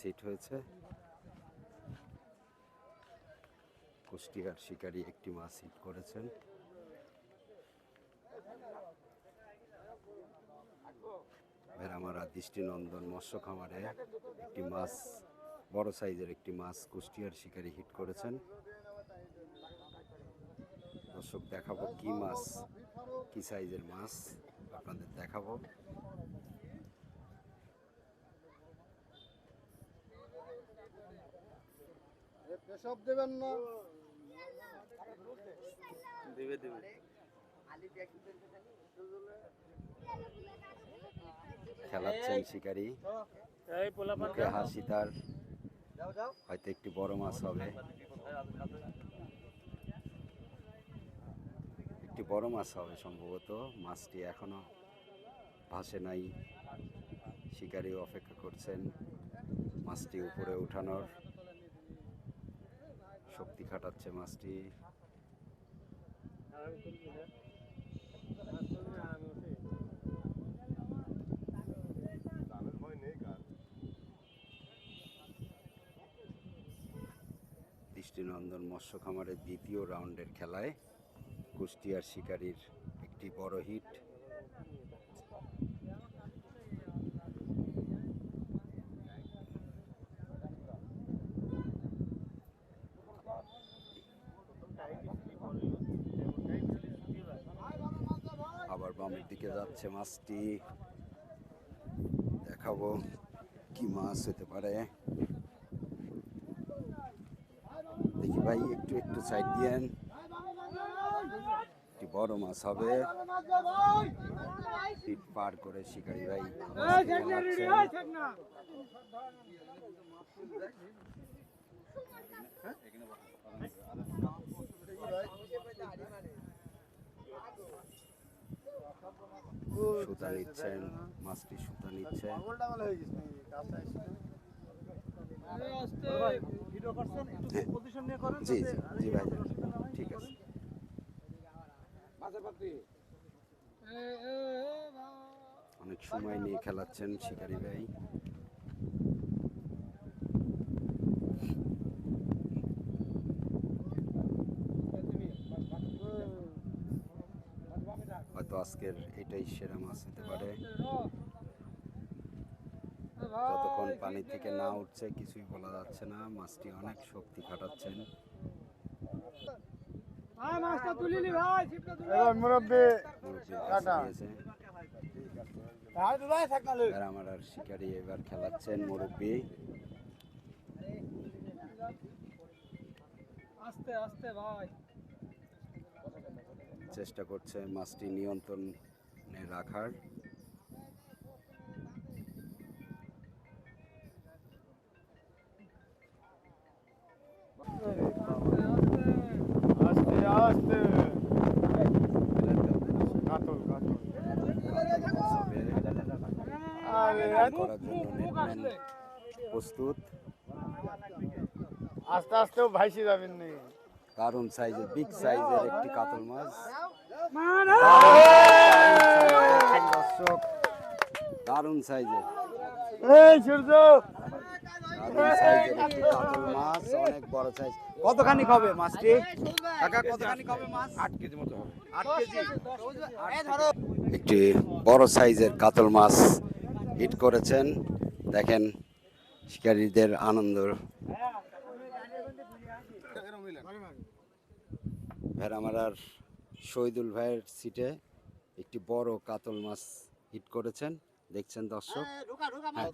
Hit হয়েছে। কুষ্টিয়ার শিকারী একটি মাছ হিট করেছেন। ভেড়ামারা দৃষ্টিনন্দন মৎস্য খামারে একটি মাছ, বড় সাইজের একটি মাছ কুষ্টিয়ার শিকারী হিট করেছেন। দর্শক, দেখাবো কি মাছ, কি সাইজের মাছ, আপনাদের দেখাবো। পেশাব দেবেন না। দিবে দিবে। খেলাচ্ছেন শিকারী মুখে হাসি তার। হয়তো একটি বড় মাছ হবে। একটি বড় মাছ হবে সম্ভবত। মাছটি এখনও ভাসে নাই। শিকারী অপেক্ষা করছেন। মাছটি উপরে উঠানোর। শক্তি খাটাচ্ছে মাছটি। দৃষ্টিনন্দন মৎস্য খামারের দ্বিতীয় রাউন্ডের খেলায় কুষ্টিয়ার শিকারীর একটি বড় হিট দিকে যাচ্ছে মাছটি। দেখাবো কি মাছ হতে পারে। দেখি ভাই, একটু একটু সাইড দিয়েন। একটি বড় মাছ হবে। পিট পার করে শিকারি ভাই মাছটি সুতা নিচ্ছেন মাছটি সুতা নিচ্ছেন। জি জি। ভাই ঠিক আছে। অনেক সময় নিয়ে খেলাচ্ছেন শিকারি ভাই। হয়তো আজকের এটাই সেরা মাছ হতে পারে। যতক্ষণ পানি থেকে না উঠছে কিছুই বলা যাচ্ছে না। মাছটি অনেক শক্তি খাটাচ্ছেন। তো। আর আমার আর শিকারি এবার খেলাচ্ছেন মুরব্বী। আস্তে আস্তে ভাই। চেষ্টা করছে মাছটি নিয়ন্ত্রণে রাখার। প্রস্তুত। আস্তে আস্তেও ভাইসে যাবেন নি দারুণ সাইজের বিগ সাইজের একটি কাতল মাছ। দর্শক দারুণ সাইজের। এই সূর্য! মাছ অনেক বড় সাইজ কতখানি হবে মাছটি? কাকা কতখানি হবে মাছ? আট কেজি মতো হবে। আট কেজি? একটি বড় সাইজের কাতল মাছ হিট করেছেন। দেখেন শিকারীদের আনন্দ। ভেড়ামারার শহীদুল ভাইয়ের সিটে একটি বড় কাতল মাছ হিট করেছেন। দেখছেন দর্শক? হ্যাঁ।